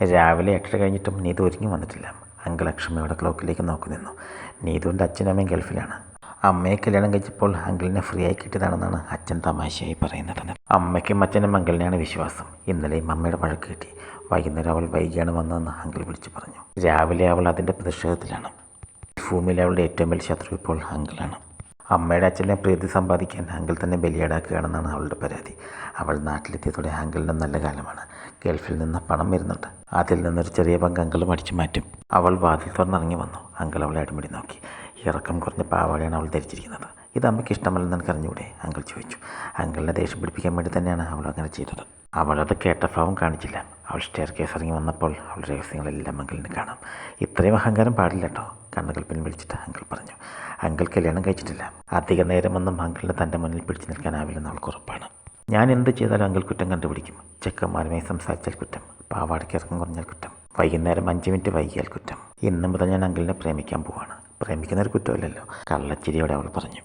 രാവിലെ എട്ടര കഴിഞ്ഞിട്ടും നീതു ഒരുങ്ങി വന്നിട്ടില്ല. അങ്കിൾ അക്ഷമയോടെ ക്ലോക്കിലേക്ക് നോക്കി നിന്നു. നീതുവിന്റെ അച്ഛനും അമ്മയും ഗൾഫിലാണ്. അമ്മയെ കല്യാണം കഴിച്ചപ്പോൾ അങ്കിളിനെ ഫ്രീ ആയി കിട്ടിയതാണെന്നാണ് അച്ഛൻ തമാശയായി പറയുന്നത്. അമ്മയ്ക്കും അച്ഛനും അങ്കിളിനെയാണ് വിശ്വാസം. ഇന്നലെയും അമ്മയുടെ വഴക്ക് കിട്ടി. വൈകുന്നേരം അവൾ വൈകിയാണ് വന്നതെന്ന് അങ്കിൾ വിളിച്ചു പറഞ്ഞു. രാവിലെ അവൾ അതിന്റെ പ്രതിഷേധത്തിലാണ്. ഭൂമിയിലെ അവളുടെ ഏറ്റവും വലിയ ശത്രു ഇപ്പോൾ അങ്കിളാണ്. അമ്മയുടെ അച്ഛനെ പ്രീതി സമ്പാദിക്കാൻ അങ്കിൾ തന്നെ ബലിയാടാക്കുകയാണെന്നാണ് അവളുടെ പരാതി. അവൾ നാട്ടിലെത്തിയതോടെ അങ്കിളിന്റെ നല്ല കാലമാണ്. ഗൾഫിൽ നിന്ന് പണം വരുന്നുണ്ട്. അതിൽ നിന്നൊരു ചെറിയ പങ്ക് അങ്കിളും അടിച്ചു മാറ്റും. അവൾ വാതിൽ തുറന്നിറങ്ങി വന്നു. അങ്കിൾ അവളെ അടിമുടി നോക്കി. ഇറക്കം കുറഞ്ഞ പാവാടയാണ് അവൾ ധരിച്ചിരിക്കുന്നത്. ഇത് അമ്മയ്ക്ക് ഇഷ്ടമല്ലെന്ന് എനിക്ക് അറിഞ്ഞൂടെ? അങ്കിൾ ചോദിച്ചു. അങ്കിളിനെ ദേഷ്യം പിടിപ്പിക്കാൻ വേണ്ടി തന്നെയാണ് അവൾ അങ്ങനെ ചെയ്തത്. അവളത് കേട്ട ഭാവം കാണിച്ചില്ല. അവൾ സ്റ്റെയർ കേസ് ഇറങ്ങി വന്നപ്പോൾ അവൾ രഹസ്യങ്ങളെല്ലാം അങ്കിളിന് കാണാം. ഇത്രയും അഹങ്കാരം പാടില്ല കേട്ടോ കണ്ണുകൾ പിൻവലിച്ചിട്ട് അങ്കിൾ പറഞ്ഞു. അങ്കിൾ കല്യാണം കഴിച്ചിട്ടില്ല. അധിക നേരമൊന്നും അങ്കിളിന് തന്റെ മുന്നിൽ പിടിച്ചു നിൽക്കാനാവില്ലെന്ന് അവൾക്ക് ഉറപ്പാണ്. ഞാൻ എന്ത് ചെയ്താലും അങ്കിൾ കുറ്റം കണ്ടുപിടിക്കും. ചെക്കന്മാരുമായി സംസാരിച്ചാൽ കുറ്റം. പാവാടയ്ക്ക് ഇറക്കം കുറഞ്ഞാൽ കുറ്റം. വൈകുന്നേരം അഞ്ച് മിനിറ്റ് വൈകിയാൽ കുറ്റം. ഇന്ന് മുതൽ ഞാൻ അങ്കിളിനെ പ്രേമിക്കാൻ പോവാണ്. പ്രേമിക്കുന്ന ഒരു കുറ്റമല്ലല്ലോ. കള്ളച്ചിരിയോടെ അവൾ പറഞ്ഞു.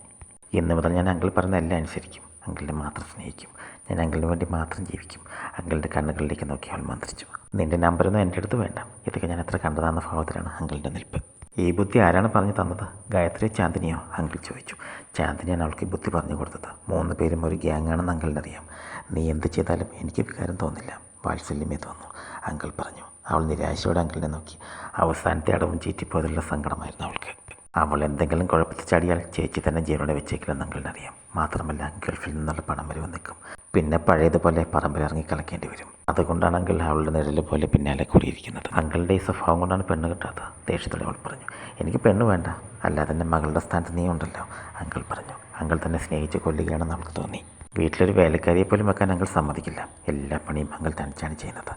ഇന്ന് മുതൽ ഞാൻ അങ്കിൾ പറഞ്ഞ എല്ലാം അനുസരിക്കും. അങ്കിളിനെ മാത്രം സ്നേഹിക്കും. ഞാൻ അങ്കിളിന് വേണ്ടി മാത്രം ജീവിക്കും. അങ്കിളിന്റെ കണ്ണുകളിലേക്ക് നോക്കി അവൾ മന്ത്രിച്ചു. നിന്റെ നമ്പരൊന്നും എന്റെ അടുത്ത് വേണ്ട. ഇതൊക്കെ ഞാൻ എത്ര കണ്ടതാണെന്ന ഭാവത്തിലാണ് അങ്കിളിന്റെ നിൽപ്പ്. ഈ ബുദ്ധി ആരാണ് പറഞ്ഞു തന്നത്? ഗായത്രി ചാന്ദിനിയോ? അങ്കിൾ ചോദിച്ചു. ചാന്ദിനിയാണ് അവൾക്ക് ബുദ്ധി പറഞ്ഞു കൊടുത്തത്. മൂന്ന് പേരും ഒരു ഗ്യാങ്ങാണെന്ന് അങ്കിളിനറിയാം നീ എന്ത് ചെയ്താലും എനിക്ക് വികാരം തോന്നില്ല. വാത്സല്യമേ തോന്നു അങ്കിൾ പറഞ്ഞു. അവൾ നിരാശയോടെ അങ്കിളിനെ നോക്കി. അവസാനത്തെ അടവും ചീറ്റിപ്പോയതിലുള്ള സങ്കടമായിരുന്നു അവൾക്ക്. അവൾ എന്തെങ്കിലും കുഴപ്പത്തിൽ ചാടിയാൽ ചേച്ചി തന്നെ ജീവനോടെ വെച്ചേക്കില്ലെന്ന് അങ്കിളിനറിയാം മാത്രമല്ല ഗൾഫിൽ നിന്നുള്ള പണം വരെ നിൽക്കും പിന്നെ പഴയതുപോലെ പറമ്പിലിറങ്ങി കളിക്കേണ്ടി വരും. അതുകൊണ്ടാണ് അങ്കിൾ അവളുടെ നിഴൽ പോലെ പിന്നാലെ കൂടിയിരിക്കുന്നത്. അങ്കിളുടെ ഈ സ്വഭാവം കൊണ്ടാണ് പെണ്ണ് കിട്ടാത്തത്. ദേഷ്യത്തോടെ അവൾ പറഞ്ഞു എനിക്ക് പെണ്ണ് വേണ്ട. അല്ലാതെ എന്റെ മകളുടെ സ്ഥാനത്ത് നീ ഉണ്ടല്ലോ അങ്കിൾ പറഞ്ഞു. അങ്കിൾ തന്നെ സ്നേഹിച്ച് കൊല്ലുകയാണെന്ന് അവൾക്ക് തോന്നി. വീട്ടിലൊരു വേലക്കാരിയെ പോലും വെക്കാൻ അങ്കിൾ സമ്മതിക്കില്ല. എല്ലാ പണിയും അങ്കിൾ തനിച്ചാണ് ചെയ്യുന്നത്.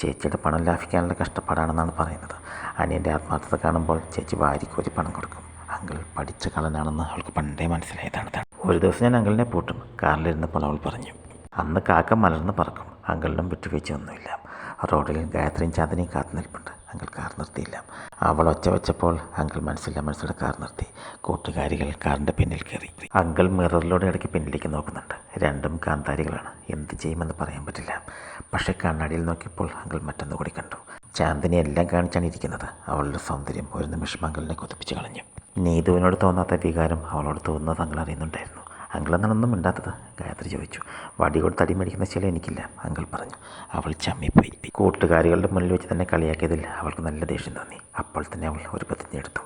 ചേച്ചിയുടെ പണം ലാഭിക്കാനുള്ള കഷ്ടപ്പാടാണെന്നാണ് പറയുന്നത്. അനിയന്റെ ആത്മാർത്ഥത കാണുമ്പോൾ ചേച്ചി വാരിക്കോരി പണം കൊടുക്കും. അങ്കിൾ പഠിച്ച കള്ളനാണെന്ന് അവൾക്ക് പണ്ടേ മനസ്സിലായതാണ്. ഒരു ദിവസം ഞാൻ അങ്കിളിനെ പൂട്ടും. കാറിലിരുന്നപ്പോൾ അവൾ പറഞ്ഞു അന്ന് കാക്ക മലർന്ന് പറക്കും. അങ്കിളിനും വിട്ടുവീഴ്ചയൊന്നുമില്ല റോഡിൽ ഗായത്രിയും ചാന്ദിനിയും കാത്തു നിൽപ്പുണ്ട്. അങ്കിൾ കാർ നിർത്തിയില്ല. അവൾ ഒച്ച വെച്ചപ്പോൾ അങ്കിൾ മനസ്സില്ല മനസ്സിലൂടെ കാർ നിർത്തി. കൂട്ടുകാരികൾ കാറിന്റെ പിന്നിൽ കയറി. അങ്കിൾ മിററിലൂടെ ഇടയ്ക്ക് പിന്നിലേക്ക് നോക്കുന്നുണ്ട്. രണ്ടും കാന്താരികളാണ്. എന്ത് ചെയ്യുമെന്ന് പറയാൻ പറ്റില്ല. പക്ഷേ കണ്ണാടിയിൽ നോക്കിയപ്പോൾ അങ്കിൾ മറ്റൊന്നു കൂടി കണ്ടു. ചാന്ദിനി എല്ലാം കാണിച്ചാണ് ഇരിക്കുന്നത്. അവളുടെ സൗന്ദര്യം ഒരു നിമിഷം അങ്കിളിനെ കൊതിപ്പിച്ച് കളഞ്ഞു. നീതുവിനോട് തോന്നാത്ത വികാരം അവളോട് തോന്നുന്നത് അങ്കിൾ അറിയുന്നുണ്ടായിരുന്നു. അങ്കിൾ എന്നാണൊന്നും മിണ്ടാത്തത് ഗായത്രി ചോദിച്ചു. വടി കൊടുത്ത് അടി മേടിക്കുന്ന ശീലം എനിക്കില്ല അങ്കിൾ പറഞ്ഞു. അവൾ ചമ്മിപ്പോയി. കൂട്ടുകാരികളുടെ മുന്നിൽ വെച്ച് തന്നെ കളിയാക്കിയതിൽ അവൾക്ക് നല്ല ദേഷ്യം തോന്നി. അപ്പോൾ തന്നെ അവൾ ഒരു പ്രതിജ്ഞ എടുത്തു.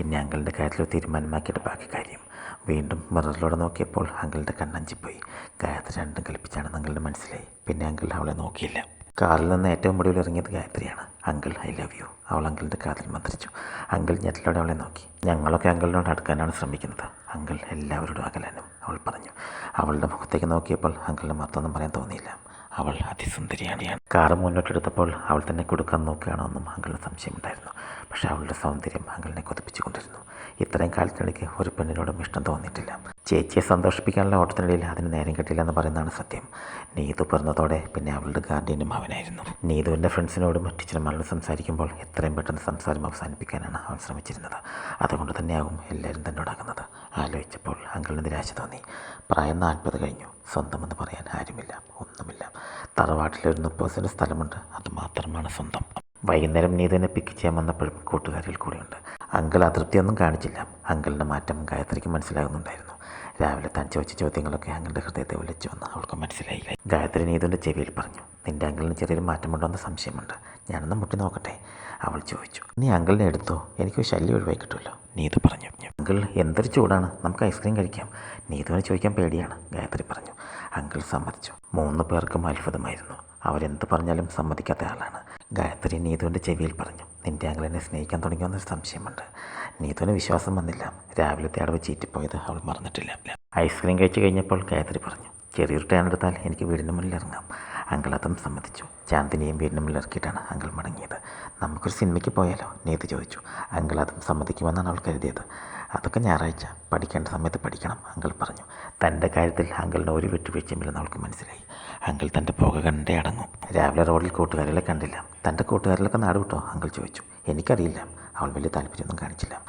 എന്നെ അങ്കിളിന്റെ കാര്യത്തിൽ തീരുമാനമാക്കിയിട്ട് ബാക്കി കാര്യം. വീണ്ടും മിററിലൂടെ നോക്കിയപ്പോൾ അങ്കിളിന്റെ കണ്ണഞ്ചിപ്പോയി ഗായത്രി രണ്ടും കളിപ്പിച്ചാണെന്ന് അങ്കിളിന് മനസ്സിലായി. പിന്നെ അങ്കിൾ അവളെ നോക്കിയില്ല. കാറിൽ നിന്ന് ഏറ്റവും ഒടുവിൽ ഇറങ്ങിയത് ഗായത്രിയാണ്. Uncle I love you. അവൾ അങ്കിളിന്റെ കാതിൽ മന്ത്രിച്ചു. അങ്കിൾ ഞെട്ടിലൂടെ അവളെ നോക്കി. ഞങ്ങളൊക്കെ അങ്കിളിനോട് അടുക്കാനാണ് ശ്രമിക്കുന്നത്. അങ്കിൾ എല്ലാവരോടും അകലാനും അവൾ പറഞ്ഞു. അവളുടെ മുഖത്തേക്ക് നോക്കിയപ്പോൾ അങ്കിളിന് മറ്റൊന്നും പറയാൻ തോന്നിയില്ല. അവൾ അതിസുന്ദരിയാണ് കാറ് മുന്നോട്ടെടുത്തപ്പോൾ അവൾ തന്നെ കൊടുക്കാൻ നോക്കുകയാണോ എന്നും അങ്കിളിന് സംശയമുണ്ടായിരുന്നു. പക്ഷേ അവളുടെ സൗന്ദര്യം അങ്കിളിനെ കൊതിപ്പിച്ചുകൊണ്ടിരുന്നു. ഇത്രയും കാലത്തിനിടയ്ക്ക് ഒരു പെണ്ണിനോടും ഇഷ്ടം തോന്നിയിട്ടില്ല. ചേച്ചിയെ സന്തോഷിപ്പിക്കാനുള്ള ഓട്ടത്തിനിടയിൽ അതിന് നേരം കിട്ടില്ല എന്ന് പറയുന്നതാണ് സത്യം. നീതു പിറന്നതോടെ പിന്നെ അവളുടെ ഗാർഡിയനും അവനായിരുന്നു. നീതുവിന്റെ ഫ്രണ്ട്സിനോടും ടീച്ചർമാരോടും സംസാരിക്കുമ്പോൾ എത്രയും പെട്ടെന്ന് സംസാരം അവസാനിപ്പിക്കാനാണ് അവൻ ശ്രമിച്ചിരുന്നത്. അതുകൊണ്ട് തന്നെയാകും എല്ലാവരും തന്നോടാകുന്നത്. ആലോചിച്ചപ്പോൾ അങ്കിളിന് നിരാശ തോന്നി. പ്രായം നാൽപ്പത് കഴിഞ്ഞു. സ്വന്തമെന്ന് പറയാൻ ആരുമില്ല. ഒന്നുമില്ല. തറവാട്ടിലൊരു മുപ്പത് സ്ഥലമുണ്ട്. അത് മാത്രമാണ് സ്വന്തം. വൈകുന്നേരം നീതുവിനെ പിക്ക് ചെയ്യാൻ വന്നപ്പോഴും കൂട്ടുകാരിൽ കൂടെയുണ്ട്. അങ്കിൾ അതൃപ്തിയൊന്നും കാണിച്ചില്ല. അങ്കിളിന്റെ മാറ്റം ഗായത്രിക്ക് മനസ്സിലാകുന്നുണ്ടായിരുന്നു. രാവിലെ താൻ ചോദിച്ച ചോദ്യങ്ങളൊക്കെ അങ്കിളുടെ ഹൃദയത്തെ വിളിച്ചു വന്ന് അവൾക്ക് മനസ്സിലായി. ഗായത്രി നീതുവിന്റെ ചെവിയിൽ പറഞ്ഞു നിന്റെ അങ്കിളിന് ചെറിയൊരു മാറ്റമുണ്ടോ എന്ന് സംശയമുണ്ട്. ഞാനൊന്ന് മുട്ടി നോക്കട്ടെ. അവൾ ചോദിച്ചു നീ അങ്കിളിനെ എടുത്തോ? എനിക്ക് ശല്യം ഒഴിവായി കിട്ടുമല്ലോ. നീതു പറഞ്ഞു. അങ്കിൾ എന്തൊരു ചൂടാണ്. നമുക്ക് ഐസ്ക്രീം കഴിക്കാം. നീതുവിനെ ചോദിക്കാൻ പേടിയാണ് ഗായത്രി പറഞ്ഞു. അങ്കിൾ സമ്മതിച്ചു. മൂന്ന് പേർക്കും അത്ഭുതമായിരുന്നു. അവരെന്ത് പറഞ്ഞാലും സമ്മതിക്കാത്ത ആളാണ്. ഗായത്രി നീതുവിന്റെ ചെവിയിൽ പറഞ്ഞു. നിന്റെ അങ്കിളിനെ സ്നേഹിക്കാൻ തുടങ്ങിയെന്നൊരു സംശയമുണ്ട്. നീതുവിന് വിശ്വാസം വന്നില്ല. രാവിലത്തെ അടവ് ചീറ്റിപ്പോയത് അവൾ മറന്നിട്ടില്ല. ഐസ്ക്രീം കഴിച്ചു കഴിഞ്ഞപ്പോൾ ഗായത്രി പറഞ്ഞു ചെറിയൊരു ടേൺ എടുത്താൽ എനിക്ക് വീടിന് മുന്നിൽ ഇറങ്ങാം. അങ്കിൾ അതും സമ്മതിച്ചു. ചാന്ദിനിയും വീടിന് മുന്നിൽ ഇറക്കിയിട്ടാണ് അങ്കിൾ മടങ്ങിയത്. നമുക്കൊരു സിനിമയ്ക്ക് പോയാലോ? നീതു ചോദിച്ചു. അങ്കിൾ അതും സമ്മതിക്കുമെന്നാണ് അവൾ കരുതിയത്. അതൊക്കെ ഞായറാഴ്ച പഠിക്കേണ്ട സമയത്ത് പഠിക്കണം അങ്കിൾ പറഞ്ഞു. തന്റെ കാര്യത്തിൽ അങ്കിളിന് ഒരു വിട്ടുവീഴ്ചയുമില്ലെന്ന് അവൾക്ക് മനസ്സിലായി. അങ്കിൾ തന്റെ പുക കണ്ടേ അടങ്ങും. രാവിലെ റോഡിൽ കൂട്ടുകാരികളെ കണ്ടില്ല. തന്റെ കൂട്ടുകാരിലൊക്കെ നാട് വിട്ടോ? അങ്കിൾ ചോദിച്ചു. എനിക്കറിയില്ല. അവൾ വലിയ താല്പര്യമൊന്നും കാണിച്ചില്ല.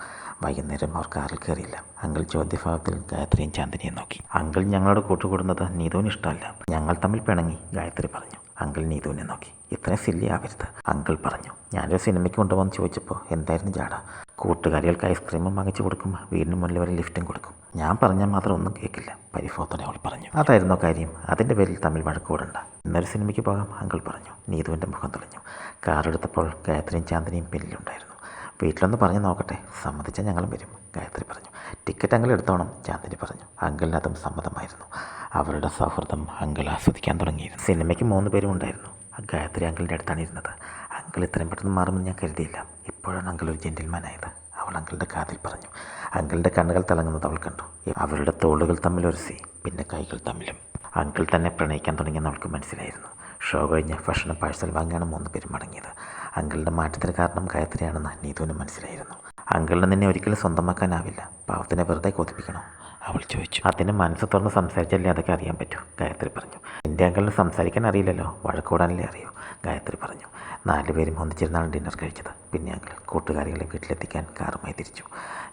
വൈകുന്നേരം അവർ കാറിൽ കയറിയില്ല. അങ്കിൾ ചോദ്യഭാഗത്തിൽ ഗായത്രിയും ചാന്ദിനിയും നോക്കി. അങ്കിൾ ഞങ്ങളോട് കൂട്ടുകൂടുന്നത് നീതുവിന് ഇഷ്ടമല്ല. ഞങ്ങൾ തമ്മിൽ പിണങ്ങി ഗായത്രി പറഞ്ഞു. അങ്കിൾ നീതുവിനെ നോക്കി. ഇത്രയും സില്ലി ആവരുത്. അങ്കിൾ പറഞ്ഞു. ഞാനൊരു സിനിമയ്ക്ക് കൊണ്ടുപോകാൻ ചോദിച്ചപ്പോൾ എന്തായിരുന്നു ജാട? കൂട്ടുകാരികൾക്ക് ഐസ്ക്രീമും വാങ്ങിച്ചു കൊടുക്കും. വീടിന് മുന്നിൽ വരെ ലിഫ്റ്റും കൊടുക്കും. ഞാൻ പറഞ്ഞാൽ മാത്രം ഒന്നും കേൾക്കില്ല പരിഭവത്തോടെ അവൾ പറഞ്ഞു. അതായിരുന്നു കാര്യം. അതിന്റെ പേരിൽ തമ്മിൽ വഴക്കൂടണ്ട ഇന്നൊരു സിനിമയ്ക്ക് പോകാം അങ്കിൾ പറഞ്ഞു. നീതുവിന്റെ മുഖം തെളിഞ്ഞു. കാറെടുത്തപ്പോൾ ഗായത്രിയും ചാന്ദിനിയും പിന്നിലുണ്ടായിരുന്നു. വീട്ടിലൊന്ന് പറഞ്ഞു നോക്കട്ടെ. സമ്മതിച്ചാൽ ഞങ്ങളും വരും ഗായത്രി പറഞ്ഞു. ടിക്കറ്റ് അങ്കിൾ എടുത്തോണം ചാന്ദിനി പറഞ്ഞു. അങ്കിളിന് അതും സമ്മതമായിരുന്നു. അവരുടെ സൗഹൃദം അങ്കിൾ ആസ്വദിക്കാൻ തുടങ്ങിയിരുന്നു. സിനിമയ്ക്ക് മൂന്ന് പേരും ഉണ്ടായിരുന്നു. ഗായത്രി അങ്കിളിന്റെ അടുത്താണ് ഇരുന്നത്. അങ്കിൾ ഇത്രയും പെട്ടെന്ന് മാറുമെന്ന് ഞാൻ കരുതിയില്ല. ഇപ്പോഴാണ് അങ്കിൾ ഒരു ജെന്റിൽമാൻ ആയത് അവൾ അങ്കിളുടെ കാതിൽ പറഞ്ഞു. അങ്കിളുടെ കണ്ണുകൾ തിളങ്ങുന്നത് അവൾ കണ്ടു. അവരുടെ തോളുകൾ തമ്മിൽ ഒരു സി പിന്നെ കൈകൾ തമ്മിലും. അങ്കിൾ തന്നെ പ്രണയിക്കാൻ തുടങ്ങിയെന്ന് അവൾക്ക് മനസ്സിലായിരുന്നു. ഷോ കഴിഞ്ഞ് ഭക്ഷണം പാഴ്സൽ വാങ്ങിയാണ് മൂന്ന് പേരും മടങ്ങിയത്. അങ്കിളുടെ മാറ്റത്തിന് കാരണം ഗായത്രിയാണെന്ന് നീതുവിന് മനസ്സിലായിരുന്നു. അങ്കിളിന് നിന്നെ ഒരിക്കലും സ്വന്തമാക്കാനാവില്ല. പാവത്തിനെ വെറുതെ കൊതിപ്പിക്കണോ. അവൾ ചോദിച്ചു. അതിന് മനസ്സ് തുറന്ന് സംസാരിച്ചല്ലേ അതൊക്കെ അറിയാൻ പറ്റൂ? ഗായത്രി പറഞ്ഞു. എന്റെ അങ്കിളിന് സംസാരിക്കാൻ അറിയില്ലല്ലോ. വഴക്കൂടാനല്ലേ അറിയൂ? ഗായത്രി പറഞ്ഞു. നാലുപേരും ഒന്നിച്ചിരുന്നാണ് ഡിന്നർ കഴിച്ചത്. പിന്നെ അങ്കിൾ കൂട്ടുകാരികളെ വീട്ടിലെത്തിക്കാൻ കാറുമായി തിരിച്ചു.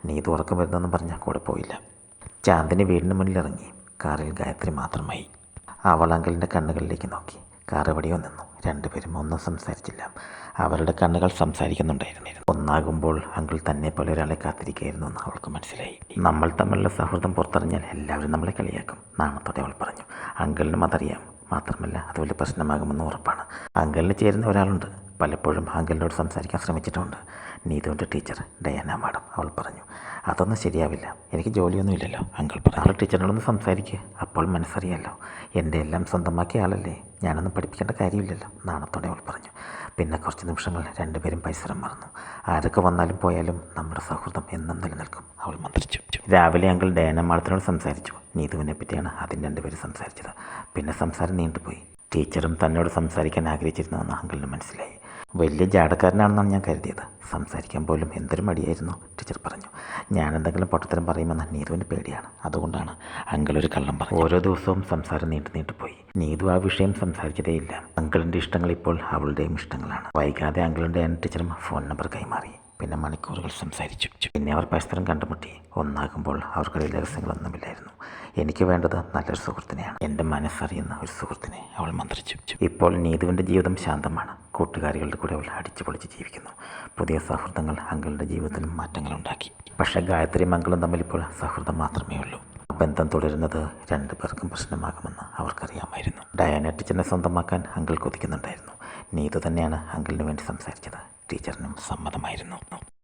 നീ ഉറക്കം വരുന്നെന്ന് പറഞ്ഞാൽ കൂടെ പോയില്ല. ചാന്തിന് വീടിന് മുന്നിലിറങ്ങി കാറിൽ ഗായത്രി മാത്രമായി. അവൾ അങ്കിളിന്റെ കണ്ണുകളിലേക്ക് നോക്കി. കാർ എവിടെയോ നിന്നു. രണ്ടുപേരും ഒന്നും സംസാരിച്ചില്ല. അവരുടെ കണ്ണുകൾ സംസാരിക്കുന്നുണ്ടായിരുന്നു ഒന്നാകുമ്പോൾ അങ്കിൾ തന്നെ പോലെ ഒരാളെ കാത്തിരിക്കുകയായിരുന്നു എന്ന് അവൾക്ക് മനസ്സിലായി. നമ്മൾ തമ്മിലുള്ള സൗഹൃദം പുറത്തറിഞ്ഞാൽ എല്ലാവരും നമ്മളെ കളിയാക്കും നാണത്തോടെ അവൾ പറഞ്ഞു. അങ്കിളിനും അതറിയാം. മാത്രമല്ല അത് വലിയ പ്രശ്നമാകുമെന്ന് ഉറപ്പാണ്. അങ്കിളിന് ചേരുന്ന ഒരാളുണ്ട്. പലപ്പോഴും ഹാങ്കലിനോട് സംസാരിക്കാൻ ശ്രമിച്ചിട്ടുണ്ട്. നീതുവിന്റെ ടീച്ചർ ഡയാന മാഡം അവൾ പറഞ്ഞു അതൊന്നും ശരിയാവില്ല. എനിക്ക് ജോലിയൊന്നുമില്ലല്ലോ അങ്കിൾ പറഞ്ഞു ആൾ ടീച്ചറിനോടൊന്ന് സംസാരിക്കുക അപ്പോൾ മനസ്സറിയാലോ. എന്റെ എല്ലാം സ്വന്തമാക്കിയ ആളല്ലേ. ഞാനൊന്നും പഠിപ്പിക്കേണ്ട കാര്യമില്ലല്ലോ. നാണത്തോടെ അവൾ പറഞ്ഞു. പിന്നെ കുറച്ച് നിമിഷങ്ങൾ രണ്ടുപേരും പരിസരം മറന്നു. ആരൊക്കെ വന്നാലും പോയാലും നമ്മുടെ സൗഹൃദം എന്നും നിലനിൽക്കും. അവൾ മന്ത്രിച്ചു. രാവിലെ അങ്കിൾ ഡയാന മാഡത്തിനോട് സംസാരിച്ചു. നീതുവിനെ പറ്റിയാണ് ആദ്യം രണ്ടുപേരും സംസാരിച്ചത്. പിന്നെ സംസാരം നീണ്ടുപോയി. ടീച്ചറും തന്നോട് സംസാരിക്കാൻ ആഗ്രഹിച്ചിരുന്നുവെന്ന് അങ്കിളിന് മനസ്സിലായി. വലിയ ജാടക്കാരനാണെന്നാണ് ഞാൻ കരുതിയത്. സംസാരിക്കാൻ പോലും എന്തൊരു മടിയായിരുന്നു ടീച്ചർ പറഞ്ഞു. ഞാൻ എന്തെങ്കിലും പൊട്ടത്തരം പറയുമെന്ന് നീതുവിന് പേടിയാണ്. അതുകൊണ്ടാണ് അങ്കിൾ ഒരു കള്ളം പറഞ്ഞു ഓരോ ദിവസവും സംസാരം നീണ്ടു നീണ്ടുപോയി നീതു ആ വിഷയം സംസാരിച്ചതേയില്ല. അങ്കിളിന്റെ ഇഷ്ടങ്ങൾ ഇപ്പോൾ അവളുടെയും ഇഷ്ടങ്ങളാണ്. വൈകാതെ അങ്കിളിന്റെ എൻ ടീച്ചറും ഫോൺ നമ്പർ കൈമാറി. പിന്നെ മണിക്കൂറുകൾ സംസാരിച്ചു. പിന്നെ അവർ പരസ്പരം കണ്ടുമുട്ടി. ഒന്നാകുമ്പോൾ അവർക്കിടയിൽ രഹസ്യങ്ങളൊന്നുമില്ലായിരുന്നു. എനിക്ക് വേണ്ടത് നല്ലൊരു സുഹൃത്തിനെയാണ്. എന്റെ മനസ്സറിയുന്ന ഒരു സുഹൃത്തിനെ അവൾ മന്ത്രിച്ചു. ഇപ്പോൾ നീതുവിന്റെ ജീവിതം ശാന്തമാണ്. കൂട്ടുകാരികളുടെ കൂടെ അവൾ അടിച്ചു പൊളിച്ച് ജീവിക്കുന്നു. പുതിയ സൗഹൃദങ്ങൾ അങ്കിളുടെ ജീവിതത്തിലും മാറ്റങ്ങളുണ്ടാക്കി. പക്ഷേ ഗായത്രിയും അങ്കിളും തമ്മിൽ ഇപ്പോൾ സൗഹൃദം മാത്രമേ ഉള്ളൂ. ബന്ധം തുടരുന്നത് രണ്ടു പേർക്കും പ്രശ്നമാകുമെന്ന് അവർക്കറിയാമായിരുന്നു. ഡയാന ടീച്ചറിനെ സ്വന്തമാക്കാൻ അങ്കിൾ കൊതിക്കുന്നുണ്ടായിരുന്നു. നീതു തന്നെയാണ് അങ്കിളിന് വേണ്ടി സംസാരിച്ചത്. ടീച്ചറിനും സമ്മതമായിരുന്നു.